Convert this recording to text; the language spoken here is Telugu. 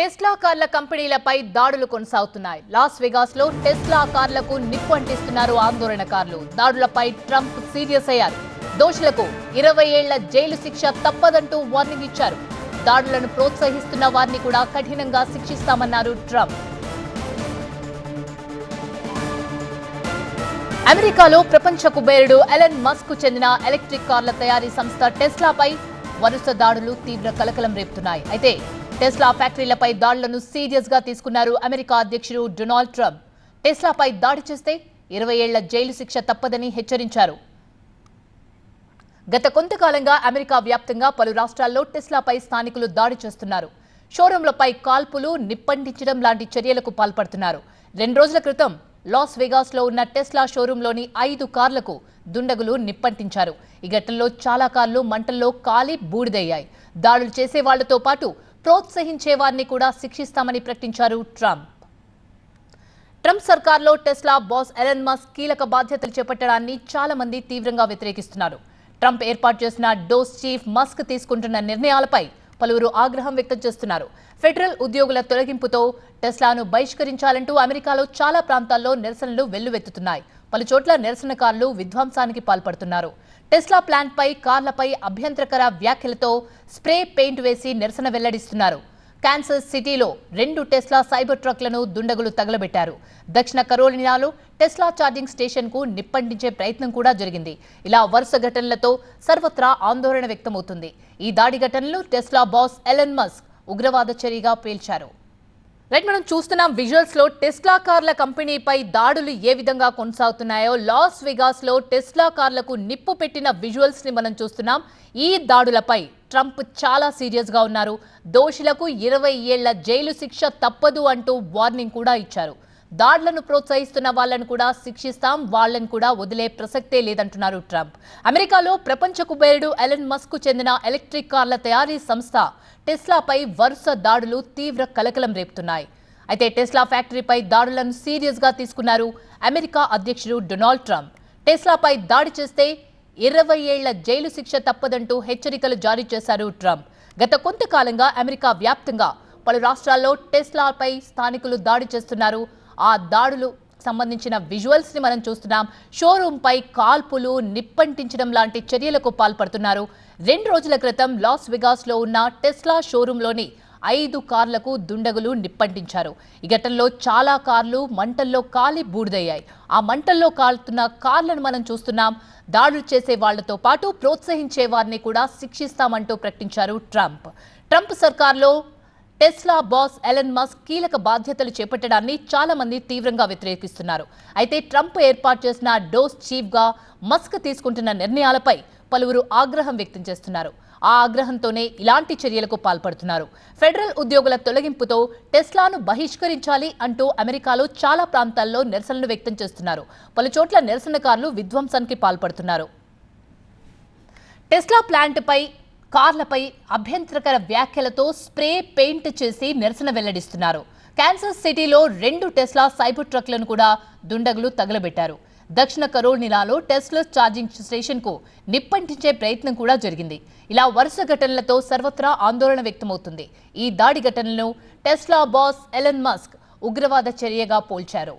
టెస్లా కార్ల కంపెనీలపై దాడులు కొనసాగుతున్నాయి. లాస్ వెగాస్లో టెస్లా కార్లకు నిప్పు అంటిస్తున్నారు ఆందోళనకారులు దాడులపై ట్రంప్ సీరియస్ అయ్యారు. దోషులకు ఇరవై ఏళ్ళ జైలు శిక్ష తప్పదంటూ వార్నింగ్ ఇచ్చారు. దాడులను ప్రోత్సహిస్తున్న వారిని కూడా కఠినంగా శిక్షిస్తామన్నారు ట్రంప్. అమెరికాలో ప్రపంచ కుబేరుడు ఎలన్ మస్క్కు చెందిన ఎలక్ట్రిక్ కార్ల తయారీ సంస్థ టెస్లాపై వరుస దాడులు తీవ్ర కలకలం రేపుతున్నాయి. అయితే టెస్లా ఫ్యాక్టరీలపై దాడులను సీరియస్గా తీసుకున్నారు అమెరికా అధ్యక్షుడు డొనాల్డ్ ట్రంప్. టెస్లాపై దాడి చేస్తే ఇరవై ఏళ్ళ జైలు శిక్ష తప్పదని హెచ్చరించారు. గత కొంతకాలంగా అమెరికా వ్యాప్తంగా పలు రాష్ట్రాల్లో టెస్లాపై స్థానికులు దాడి చేస్తున్నారు. షోరూంలపై కాల్పులు నిప్పంటించడం లాంటి చర్యలకు పాల్పడుతున్నారు. రెండు రోజుల క్రితం లాస్ వెగాస్లో ఉన్న టెస్లా షోరూంలోని ఐదు కార్లకు దుండగులు నిప్పంటించారు. ఈ ఘటనలో చాలా కార్లు మంటల్లో కాలి బూడిదయ్యాయి. దాడులు చేసే వాళ్ళతో పాటు ప్రోత్సహించే వారిని కూడా శిక్షిస్తామని ప్రకటించారు ట్రంప్. ట్రంప్ సర్కార్లో టెస్లా బాస్ ఎలన్ మస్క్ కీలక బాధ్యతలు చేపట్టడాన్ని చాలా మంది తీవ్రంగా వ్యతిరేకిస్తున్నారు. ట్రంప్ ఏర్పాటు చేసిన డోస్ చీఫ్ మస్క్ తీసుకుంటున్న నిర్ణయాలపై పలువురు ఆగ్రహం వ్యక్తం చేస్తున్నారు. ఫెడరల్ ఉద్యోగుల తొలగింపుతో టెస్లాను బహిష్కరించాలంటూ అమెరికాలో చాలా ప్రాంతాల్లో నిరసనలు వెల్లువెత్తుతున్నాయి. పలు చోట్ల నిరసనకారులు విధ్వంసానికి పాల్పడుతున్నారు. టెస్లా ప్లాంట్పై కార్లపై అభ్యంతరకర వ్యాఖ్యలతో స్ప్రే పెయింట్ వేసి నిరసన వెల్లడిస్తున్నారు. కాన్సస్ సిటీలో రెండు టెస్లా సైబర్ ట్రక్లను దుండగులు తగలబెట్టారు. దక్షిణ కరోలినాలో టెస్లా ఛార్జింగ్ స్టేషన్కు నిప్పంటించే ప్రయత్నం కూడా జరిగింది. ఇలా వరుస ఘటనలతో సర్వత్రా ఆందోళన వ్యక్తమవుతుంది. ఈ దాడి ఘటనలు టెస్లా బాస్ ఎలన్ మస్క్ ఉగ్రవాద చర్యగా పేల్చారు. రైట్ మనం చూస్తున్నాం విజువల్స్లో టెస్లా కార్ల కంపెనీపై దాడులు ఏ విధంగా కొనసాగుతున్నాయో. లాస్ వెగాస్లో టెస్లా కార్లకు నిప్పు పెట్టిన విజువల్స్ని మనం చూస్తున్నాం. ఈ దాడులపై ట్రంప్ చాలా సీరియస్గా ఉన్నారు. దోషులకు ఇరవై ఏళ్ళ జైలు శిక్ష తప్పదు అంటూ వార్నింగ్ కూడా ఇచ్చారు. దాడులను ప్రోత్సహిస్తున్న వాళ్ళను కూడా శిక్షిస్తాం వాళ్ళని కూడా వదిలే ప్రసక్తే లేదంటున్నారు ట్రంప్. అమెరికాలో ప్రపంచ కుబేరుడు ఎలన్ మస్క్కు చెందిన ఎలక్ట్రిక్ కార్ల తయారీ సంస్థ టెస్లాపై వరుస దాడులు తీవ్ర కలకలం రేపుతున్నాయి. అయితే టెస్లా ఫ్యాక్టరీపై దాడులను సీరియస్గా తీసుకున్నారు అమెరికా అధ్యక్షుడు డొనాల్డ్ ట్రంప్. టెస్లాపై దాడి చేస్తే ఇరవై ఏళ్ళ జైలు శిక్ష తప్పదంటూ హెచ్చరికలు జారీ చేశారు ట్రంప్. గత కొంతకాలంగా అమెరికా వ్యాప్తంగా పలు రాష్ట్రాల్లో టెస్లాపై స్థానికులు దాడి చేస్తున్నారు ఆ దాడులు సంబంధించిన విజువల్స్ని మనం చూస్తున్నాం. షోరూంపై కాల్పులు నిప్పంటించడం లాంటి చర్యలకు పాల్పడుతున్నారు. రెండు రోజుల క్రితం లాస్ వెగాస్లో ఉన్న టెస్లా షోరూంలోని ఐదు కార్లకు దుండగులు నిప్పంటించారు. ఈ ఘటనలో చాలా కార్లు మంటల్లో కాలి బూడిదయ్యాయి. ఆ మంటల్లో కాలుతున్న కార్లను మనం చూస్తున్నాం. దాడులు చేసే వాళ్ళతో పాటు ప్రోత్సహించే వారిని కూడా శిక్షిస్తామంటూ ప్రకటించారు ట్రంప్. ట్రంప్ సర్కార్లో టెస్లా బాస్ ఎలన్ మస్క్ కీలక బాధ్యతలు చేపట్టడాన్ని చాలా మంది తీవ్రంగా వ్యతిరేకిస్తున్నారు. అయితే ట్రంప్ ఏర్పాటు చేసిన డోస్ చీఫ్గా మస్క్ తీసుకుంటున్న నిర్ణయాలపై పలువురు ఆగ్రహం వ్యక్తం చేస్తున్నారు. ఆ ఆగ్రహంతోనే ఇలాంటి చర్యలకు పాల్పడుతున్నారు. ఫెడరల్ ఉద్యోగుల తొలగింపుతో టెస్లాను బహిష్కరించాలి అంటూ అమెరికాలో చాలా ప్రాంతాల్లో నిరసనలు వ్యక్తం చేస్తున్నారు. పలు చోట్ల నిరసనకారులు విధ్వంసానికి పాల్పడుతున్నారు. టెస్లా ప్లాంట్పై కార్లపై అభ్యంతరకర వ్యాఖ్యలతో స్ప్రే పెయింట్ చేసి నిరసన వెల్లడిస్తున్నారు. క్యాన్సర్ సిటీలో రెండు టెస్లా సైబర్ ట్రక్లను కూడా దుండగులు తగలబెట్టారు. దక్షిణ కరోలినాలో టెస్లా ఛార్జింగ్ స్టేషన్కు నిప్పంటించే ప్రయత్నం కూడా జరిగింది. ఇలా వరుస ఘటనలతో సర్వత్రా ఆందోళన వ్యక్తమవుతుంది. ఈ దాడి ఘటనలను టెస్లా బాస్ ఎలన్ మస్క్ ఉగ్రవాద చర్యగా పోల్చారు.